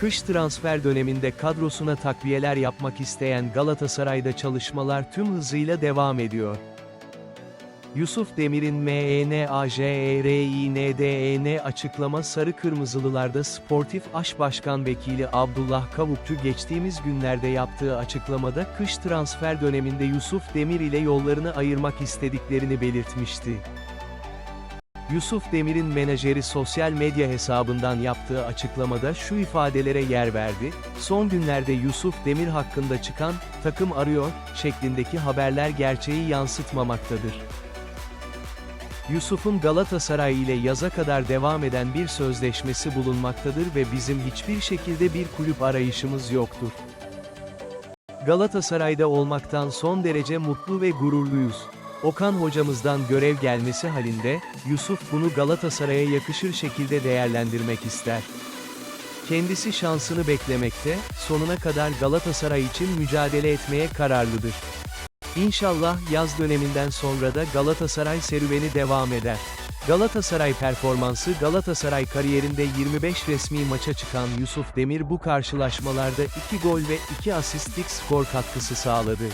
Kış transfer döneminde kadrosuna takviyeler yapmak isteyen Galatasaray'da çalışmalar tüm hızıyla devam ediyor. Yusuf Demir'in E MENAJERINDEN açıklama Sarı Kırmızılılarda Sportif Aş Başkan Vekili Abdullah Kavukçu geçtiğimiz günlerde yaptığı açıklamada kış transfer döneminde Yusuf Demir ile yollarını ayırmak istediklerini belirtmişti. Yusuf Demir'in menajeri sosyal medya hesabından yaptığı açıklamada şu ifadelere yer verdi, son günlerde Yusuf Demir hakkında çıkan, takım arıyor, şeklindeki haberler gerçeği yansıtmamaktadır. Yusuf'un Galatasaray ile yaza kadar devam eden bir sözleşmesi bulunmaktadır ve bizim hiçbir şekilde bir kulüp arayışımız yoktur. Galatasaray'da olmaktan son derece mutlu ve gururluyuz. Okan hocamızdan görev gelmesi halinde, Yusuf bunu Galatasaray'a yakışır şekilde değerlendirmek ister. Kendisi şansını beklemekte, sonuna kadar Galatasaray için mücadele etmeye kararlıdır. İnşallah yaz döneminden sonra da Galatasaray serüveni devam eder. Galatasaray performansı Galatasaray kariyerinde 25 resmi maça çıkan Yusuf Demir bu karşılaşmalarda 2 gol ve 2 asistlik skor katkısı sağladı.